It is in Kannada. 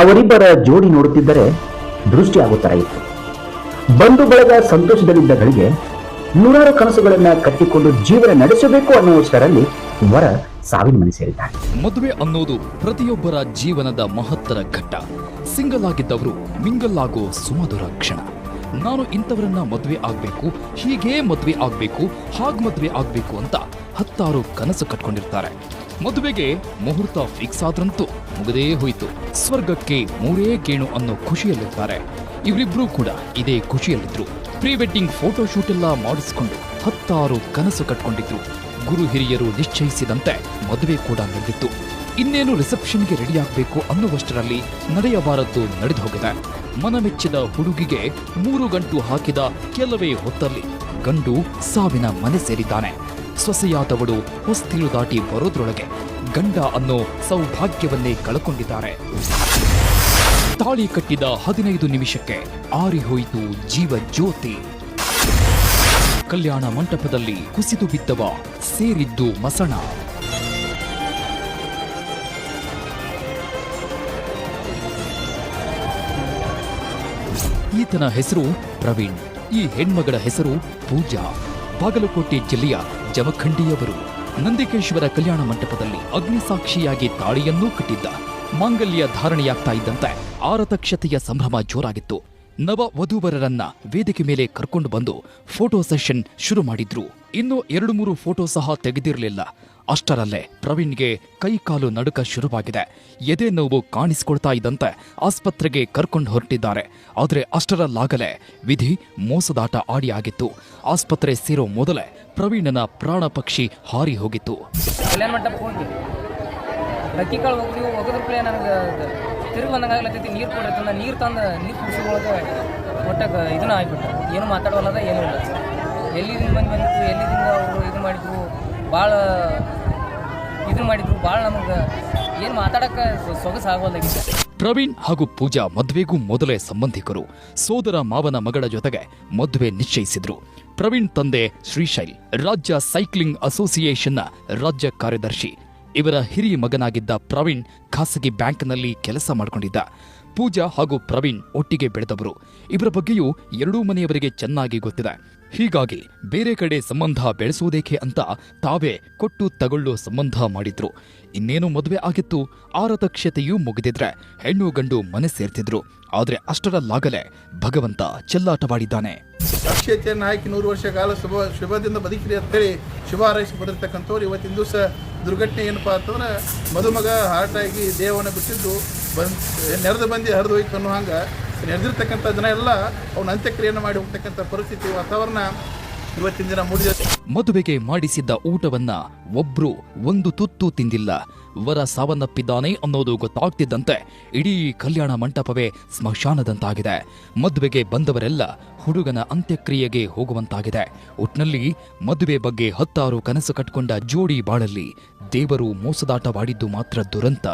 ಅವರಿಬ್ಬರ ಜೋಡಿ ನೋಡುತ್ತಿದ್ದರೆ ದೃಷ್ಟಿ ಆಗೋ ತರ ಇತ್ತು. ಬಂಧು ಬಳಗ ಸಂತೋಷದಲ್ಲಿದ್ದ ಗಳಿಗೆ ನೂರಾರು ಕನಸುಗಳನ್ನ ಕಟ್ಟಿಕೊಂಡು ಜೀವನ ನಡೆಸಬೇಕು ಅನ್ನುವಷ್ಟರಲ್ಲಿ ವರ ಸಾವಿನ ಮನೆ ಸೇರಿದ್ದಾರೆ ಮದುವೆ ಅನ್ನೋದು ಪ್ರತಿಯೊಬ್ಬರ ಜೀವನದ ಮಹತ್ತರ ಘಟ್ಟ. ಸಿಂಗಲ್ ಆಗಿದ್ದವರು ಮಿಂಗಲ್ ಆಗೋ ಸುಮಧುರ ಕ್ಷಣ. ನಾನು ಇಂಥವರನ್ನ ಮದುವೆ ಆಗ್ಬೇಕು, ಹೀಗೇ ಮದುವೆ ಆಗ್ಬೇಕು, ಹಾಗೆ ಮದುವೆ ಆಗ್ಬೇಕು ಅಂತ ಹತ್ತಾರು ಕನಸು ಕಟ್ಕೊಂಡಿರ್ತಾರೆ. ಮದುವೆಗೆ ಮುಹೂರ್ತ ಫಿಕ್ಸ್ ಆದ್ರಂತೂ ಮುಗದೇ ಹೋಯಿತು. ಸ್ವರ್ಗಕ್ಕೆ ಮೂರೇ ಗೇಣು ಅನ್ನೋ ಖುಷಿಯಲ್ಲಿದ್ದಾರೆ. ಇವರಿಬ್ರು ಕೂಡ ಇದೇ ಖುಷಿಯಲ್ಲಿದ್ರು. ಪ್ರೀ ವೆಡ್ಡಿಂಗ್ ಫೋಟೋ ಶೂಟ್ ಎಲ್ಲ ಮಾಡಿಸ್ಕೊಂಡು ಹತ್ತಾರು ಕನಸು ಕಟ್ಕೊಂಡಿದ್ರು. ಗುರು ಹಿರಿಯರು ನಿಶ್ಚಯಿಸಿದಂತೆ ಮದುವೆ ಕೂಡ ನಡೆದಿತ್ತು. ಇನ್ನೇನು ರಿಸೆಪ್ಷನ್ಗೆ ರೆಡಿ ಆಗಬೇಕು ಅನ್ನುವಷ್ಟರಲ್ಲಿ ನಡೆಯಬಾರದ್ದು ನಡೆದು ಹೋಗಿದೆ ಮನಮೆಚ್ಚಿದ ಹುಡುಗಿಗೆ ಮೂರು ಗಂಟು ಹಾಕಿದ ಕೆಲವೇ ಹೊತ್ತಲ್ಲಿ ಗಂಡು ಸಾವಿನ ಮನೆ ಸೇರಿದ್ದಾನೆ. ಸೊಸೆಯಾದವಳು ಹೊಸ್ತಿಲು ದಾಟಿ ಬರೋದ್ರೊಳಗೆ ಗಂಡ ಅನ್ನೋ ಸೌಭಾಗ್ಯವನ್ನೇ ಕಳಕೊಂಡಿದ್ದಾರೆ. ತಾಳಿ ಕಟ್ಟಿದ ಹದಿನೈದು ನಿಮಿಷಕ್ಕೆ ಆರಿ ಹೋಯಿತು ಜೀವ ಜ್ಯೋತಿ. ಕಲ್ಯಾಣ ಮಂಟಪದಲ್ಲಿ ಕುಸಿದು ಬಿದ್ದವ ಸೇರಿದ್ದು ಮಸಣ. ಈತನ ಹೆಸರು ಪ್ರವೀಣ್, ಈ ಹೆಣ್ಮಗಳ ಹೆಸರು ಪೂಜಾ. ಬಾಗಲಕೋಟೆ ಜಿಲ್ಲೆಯ ಜಮಖಂಡಿಯವರು ನಂದಿಕೇಶ್ವರ ಕಲ್ಯಾಣ ಮಂಟಪದಲ್ಲಿ ಅಗ್ನಿಸಾಕ್ಷಿಯಾಗಿ ತಾಳಿಯನ್ನೂ ಕಟ್ಟಿದ್ದ. ಮಾಂಗಲ್ಯ ಧಾರಣೆಯಾಗ್ತಾ ಇದ್ದಂತೆ ಆರತಕ್ಷತೆಯ ಸಂಭ್ರಮ ಜೋರಾಗಿತ್ತು. ನವ ವಧೂವರರನ್ನ ವೇದಿಕೆ ಮೇಲೆ ಕರ್ಕೊಂಡು ಬಂದು ಫೋಟೋ ಸೆಷನ್ ಶುರು ಮಾಡಿದ್ರು. ಇನ್ನು ಎರಡು ಮೂರು ಫೋಟೋ ಸಹ ತೆಗೆದಿರಲಿಲ್ಲ. ಅಷ್ಟರಲ್ಲೇ ಪ್ರವೀಣ್ಗೆ ಕೈ ಕಾಲು ನಡುಕ ಶುರುವಾಗಿದೆ. ಎದೆ ನೋವು ಕಾಣಿಸಿಕೊಳ್ತಾ ಇದ್ದಂತೆ ಆಸ್ಪತ್ರೆಗೆ ಕರ್ಕೊಂಡು ಹೊರಟಿದ್ದಾರೆ. ಆದರೆ ಅಷ್ಟರಲ್ಲಾಗಲೇ ವಿಧಿ ಮೋಸದಾಟ ಆಡಿ ಆಗಿತ್ತು. ಆಸ್ಪತ್ರೆ ಸೇರೋ ಮೊದಲೇ ಪ್ರವೀಣನ ಪ್ರಾಣ ಪಕ್ಷಿ ಹಾರಿ ಹೋಗಿತ್ತು. ತಿರುಗಿ ಬಂದಂಗೆ ಆಗ್ಲತ್ತೈತಿ. ನೀರು ಕೊಡತ್ತಂದ ನೀರು ತಂದು, ನೀರು ಕುಡಿಸೋಳಗೆ ಒಟ್ಟಾಗ ಇದನ್ನ ಆಗಿಬಿಟ್ಟು. ಏನು ಮಾತಾಡೋಲ್ಲದ ಏನೂ ಇಲ್ಲ. ಎಲ್ಲಿದಿಂದ ಬಂದು ಬಂದಿತ್ತು ಎಲ್ಲಿದಿಂದ ಅವರು ಇದು ಮಾಡಿದ್ರು ಭಾಳ ಇದು ಮಾಡಿದ್ರು ಭಾಳ ನಮಗೆ ಏನು ಮಾತಾಡಕ್ಕೆ ಸೊಗಸಾಗೋದಾಗಿತ್ತು ಪ್ರವೀಣ್ ಹಾಗೂ ಪೂಜಾ ಮದುವೆಗೂ ಮೊದಲೇ ಸಂಬಂಧಿಕರು. ಸೋದರ ಮಾವನ ಮಗಳ ಜೊತೆಗೆ ಮದುವೆ ನಿಶ್ಚಯಿಸಿದ್ರು. ಪ್ರವೀಣ್ ತಂದೆ ಶ್ರೀಶೈಲ್, ರಾಜ್ಯ ಸೈಕ್ಲಿಂಗ್ ಅಸೋಸಿಯೇಷನ್ನ ರಾಜ್ಯ ಕಾರ್ಯದರ್ಶಿ ಇವರ ಹಿರಿಯ ಮಗನಾಗಿದ್ದ ಪ್ರವೀಣ್ ಖಾಸಗಿ ಬ್ಯಾಂಕ್ನಲ್ಲಿ ಕೆಲಸ ಮಾಡಿಕೊಂಡಿದ್ದ. ಪೂಜಾ ಹಾಗೂ ಪ್ರವೀಣ್ ಒಟ್ಟಿಗೆ ಬೆಳೆದವರು. ಇವರ ಬಗ್ಗೆಯೂ ಎರಡೂ ಮನೆಯವರಿಗೆ ಚೆನ್ನಾಗಿ ಗೊತ್ತಿದೆ. ಹೀಗಾಗಿ ಬೇರೆ ಕಡೆ ಸಂಬಂಧ ಬೆಳೆಸುವುದೇಕೆ ಅಂತ ತಾವೇ ಕೊಟ್ಟು ತಗೊಳ್ಳೋ ಸಂಬಂಧ ಮಾಡಿದ್ರು. ಇನ್ನೇನು ಮದುವೆ ಆಗಿತ್ತು, ಆರತಕ್ಷತೆಯೂ ಮುಗಿದಿದ್ರೆ ಹೆಣ್ಣು ಗಂಡು ಮನೆ ಸೇರ್ತಿದ್ರು. ಆದ್ರೆ ಅಷ್ಟರಲ್ಲಾಗಲೇ ಭಗವಂತ ಚೆಲ್ಲಾಟವಾಡಿದ್ದಾನೆ. ಅಕ್ಷತೆಯನ್ನು ಹಾಕಿ ನೂರು ವರ್ಷ ಕಾಲ ಶುಭ, ಶುಭದಿಂದ ಬದುಕಿರಿ ಅಂತೇಳಿ ಶುಭ ಹಾರೈಸಿ ಬಂದಿರತಕ್ಕಂಥವ್ರು ಇವತ್ತಿನ ದಿವಸ ದುರ್ಘಟನೆ ಏನಪ್ಪಾ ಅಂತಂದ್ರೆ ಮದುಮಗ ಹಾರ್ಟ್ ಆಗಿ ದೇಹವನ್ನು ಬಿಟ್ಟಿದ್ದು ಬಂದ್ ನೆರೆದು ಬಂದು ಹರಿದು ಹೋಯ್ತು ಅನ್ನೋ ಹಂಗೆ. ನೆರೆದಿರ್ತಕ್ಕಂಥ ಜನ ಎಲ್ಲ ಅವನ ಅಂತ್ಯಕ್ರಿಯೆಯನ್ನು ಮಾಡಿ ಹೋಗ್ತಕ್ಕಂಥ ಪರಿಸ್ಥಿತಿ ವಾತಾವರಣ ಇವತ್ತಿನ ದಿನ ಮೂಡಿದೆ. ಮದುವೆಗೆ ಮಾಡಿಸಿದ್ದ ಊಟವನ್ನ ಒಬ್ರು ಒಂದು ತುತ್ತು ತಿಂದಿಲ್ಲ. ವರ ಸಾವನ್ನಪ್ಪಿದ್ದಾನೆ ಅನ್ನೋದು ಗೊತ್ತಾಗ್ತಿದ್ದಂತೆ ಇಡೀ ಕಲ್ಯಾಣ ಮಂಟಪವೇ ಸ್ಮಶಾನದಂತಾಗಿದೆ. ಮದುವೆಗೆ ಬಂದವರೆಲ್ಲ ಹುಡುಗನ ಅಂತ್ಯಕ್ರಿಯೆಗೆ ಹೋಗುವಂತಾಗಿದೆ. ಒಟ್ನಲ್ಲಿ ಮದುವೆ ಬಗ್ಗೆ ಹತ್ತಾರು ಕನಸು ಕಟ್ಕೊಂಡ ಜೋಡಿ ಬಾಳಲ್ಲಿ ದೇವರು ಮೋಸದಾಟವಾಡಿದ್ದು ಮಾತ್ರ ದುರಂತ.